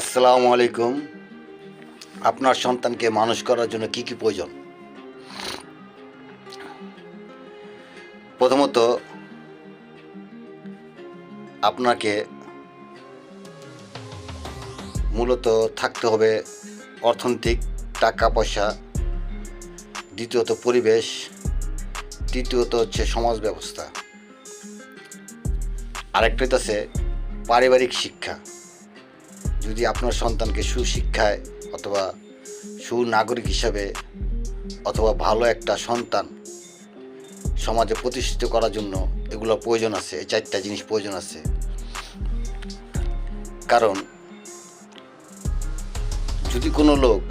আসসালামু আলাইকুম। আপনার সন্তানকে মানুষ করার জন্য কি কি প্রয়োজন? প্রথমত, আপনাকে মূলত থাকতে হবে অর্থনৈতিক টাকা, পয়সা। দ্বিতীয়ত, পরিবেশ। তৃতীয়ত, হচ্ছে সমাজ ব্যবস্থা। আরেকটা আছে পারিবারিক শিক্ষা। যদি আপনার সন্তানকে সুশিক্ষায় অথবা সুনাগরিক হিসাবে অথবা ভালো একটা সন্তান সমাজে প্রতিষ্ঠিত করার জন্য এগুলো প্রয়োজন আছে, এই চারটা জিনিস প্রয়োজন আছে। কারণ যদি কোনো লোক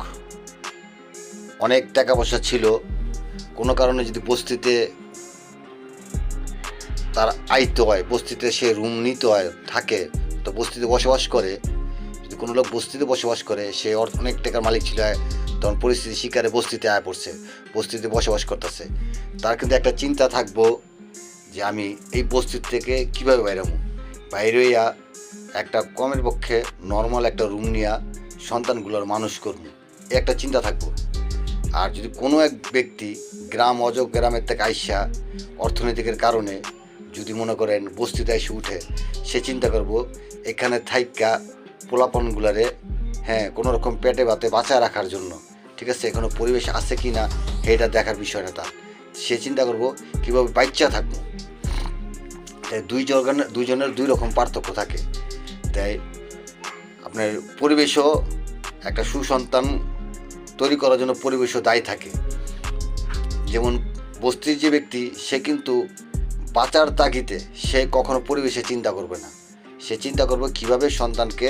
অনেক টাকা পয়সা ছিল, কোনো কারণে যদি বস্তিতে তার আইতে হয়, বস্তিতে সে রুম নিতে হয়, থাকে, তো বস্তিতে বসবাস করে যদি কোনো লোক বস্তিতে বসবাস করে, সে অনেক টাকার মালিক ছিল, তখন পরিস্থিতি শিকারে বস্তিতে আয় পড়ছে, বস্তিতে বসবাস করতেছে। তার কিন্তু একটা চিন্তা থাকব যে আমি এই বস্তির থেকে কীভাবে বাইরে হব? বাইরে একটা কমের পক্ষে নর্মাল একটা রুম নিয়া সন্তানগুলোর মানুষ করব একটা চিন্তা থাকব। আর যদি কোনো এক ব্যক্তি গ্রাম অজগ গ্রামের থেকে আইসা অর্থনৈতিকের কারণে যদি মনে করেন বস্তিতে এসে উঠে, সে চিন্তা করব, এখানে থাইকা পোলাপনগুলারে হ্যাঁ কোনো রকম পেটে বাতে বাঁচায় রাখার জন্য। ঠিক আছে, এখানে পরিবেশ আছে কি না, এটা দেখার বিষয় না তার সে চিন্তা করব, কীভাবে বাচ্চা থাকব। তাই দুই জনের দুইজনের দুই রকম পার্থক্য থাকে। তাই আপনার পরিবেশও একটা সুসন্তান তৈরি করার জন্য পরিবেশও দায়ী থাকে। যেমন বস্তির যে ব্যক্তি, সে কিন্তু বাঁচার তাগিতে সে কখনো পরিবেশে চিন্তা করবে না। সে চিন্তা করবে কীভাবে সন্তানকে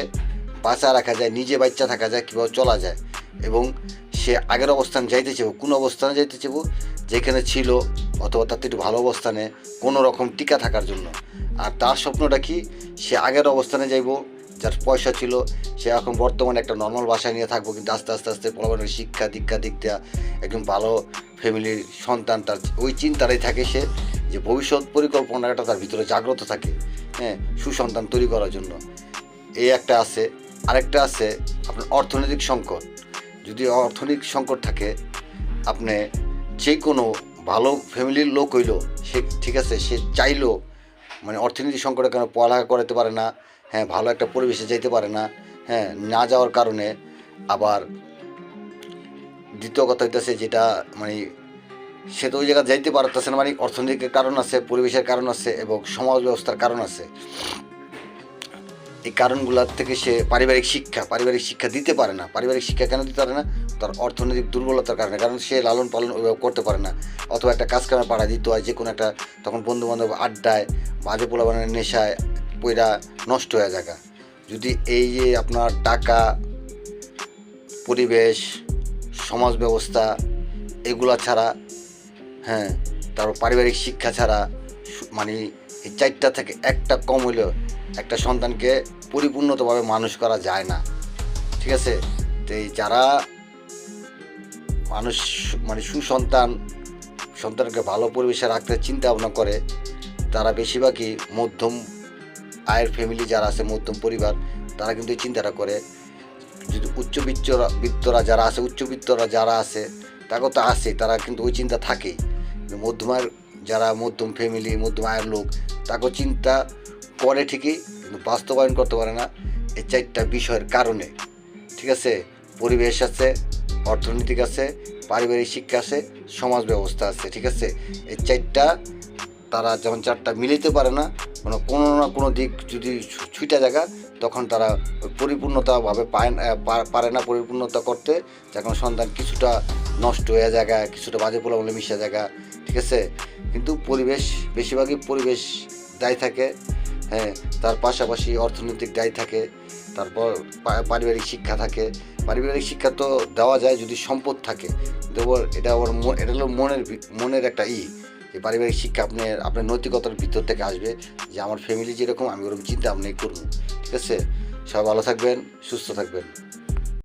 বাঁচা রাখা যায়, নিজে বাচ্চা থাকা যায় কীভাবে চলা যায়। এবং সে আগের অবস্থান যাইতে চাইব, কোন অবস্থানে যাইতে চাইব, যেখানে ছিল অথবা তার একটু ভালো অবস্থানে কোনো রকম টিকা থাকার জন্য। আর তার স্বপ্নটা কি? সে আগের অবস্থানে যাইব, যার পয়সা ছিল, সে এখন বর্তমানে একটা নর্মাল বাসায় নিয়ে থাকব, কিন্তু আস্তে আস্তে আস্তে পড়াশোনার শিক্ষা, দীক্ষা দিক দেওয়া একদম ভালো ফ্যামিলির সন্তান, তার ওই চিন্তাটাই থাকে সে, যে ভবিষ্যৎ পরিকল্পনাটা তার ভিতরে জাগ্রত থাকে হ্যাঁ সুসন্তান তৈরি করার জন্য। এই একটা আছে। আরেকটা আছে আপনার অর্থনৈতিক সংকট। যদি অর্থনৈতিক সংকট থাকে, আপনি যে কোনো ভালো ফ্যামিলির লোক হইল, সে ঠিক আছে, সে চাইলো মানে অর্থনৈতিক সংকটে কেন পড়ালেখা করতে পারে না হ্যাঁ ভালো একটা পরিবেশে যাইতে পারে না হ্যাঁ না যাওয়ার কারণে আবার দ্বিতীয় কথা হইতেছে যেটা মানে সে তো ওই জায়গায় যাইতে পারতেছে না মানে অর্থনৈতিক কারণ আছে, পরিবেশের কারণ আছে এবং সমাজ ব্যবস্থার কারণ আছে। এই কারণগুলোর থেকে সে পারিবারিক শিক্ষা পারিবারিক শিক্ষা দিতে পারে না। পারিবারিক শিক্ষা কেন দিতে পারে না? তার অর্থনৈতিক দুর্বলতার কারণে। কারণ সে লালন পালন ওইভাবে করতে পারে না। অথবা একটা কাজ কামে পাড়া দিতে হয় যে কোনো একটা তখন বন্ধু বান্ধব আড্ডায়, বাজে পোলাবানের নেশায় পয়রা নষ্ট হয়ে জায়গা। যদি এই যে আপনার টাকা, পরিবেশ, সমাজ ব্যবস্থা এগুলা ছাড়া হ্যাঁ তারপর পারিবারিক শিক্ষা ছাড়া মানে এই চারটা থেকে একটা কম হইলেও একটা সন্তানকে পরিপূর্ণতভাবে মানুষ করা যায় না। ঠিক আছে? তো এই যারা মানুষ মানে সুসন্তান, সন্তানকে ভালো পরিবেশে রাখতে চিন্তা ভাবনা করে, তারা বেশিরভাগই মধ্যম আয়ের ফ্যামিলি যারা আছে, মধ্যম পরিবার, তারা কিন্তু চিন্তাটা করে। যদি উচ্চবিত্তরা বিত্তরা যারা আছে, উচ্চবিত্তরা যারা আছে তাকেও তো আছে তারা কিন্তু ওই চিন্তা থাকেই। কিন্তু মধ্যম আয়ের যারা মধ্যম ফ্যামিলি মধ্যম আয়ের লোক তাকেও চিন্তা করে ঠিকই, কিন্তু বাস্তবায়ন করতে পারে না এই চারটা বিষয়ের কারণে। ঠিক আছে? পরিবেশ আছে, অর্থনৈতিক আছে, পারিবারিক শিক্ষা আছে, সমাজ ব্যবস্থা আছে, ঠিক আছে? এই চারটা তারা যখন চারটা মিলিতে পারে না, কোনো কোনো না কোনো দিক যদি ছুটে জায়গা, তখন তারা পরিপূর্ণতাভাবে পায় পারে না পরিপূর্ণতা করতে, যখন সন্তান কিছুটা নষ্ট হয়ে জায়গা কিছুটা বাজে পোলা বলে মিশা জায়গা ঠিক আছে? কিন্তু পরিবেশ, বেশিরভাগই পরিবেশ দায়ী থাকে হ্যাঁ? তার পাশাপাশি অর্থনৈতিক দায়ী থাকে, তারপর পারিবারিক শিক্ষা থাকে। পারিবারিক শিক্ষা তো দেওয়া যায় যদি সম্পদ থাকে। দেবো এটা মন- এটা হলো মনের মনের একটা ই যে পারিবারিক শিক্ষা আপনার আপনার নৈতিকতার ভিতর থেকে আসবে যে আমার ফ্যামিলি যেরকম, আমি ওরকম চিন্তা আপনি করব। ঠিক আছে? সবাই ভালো থাকবেন, সুস্থ থাকবেন।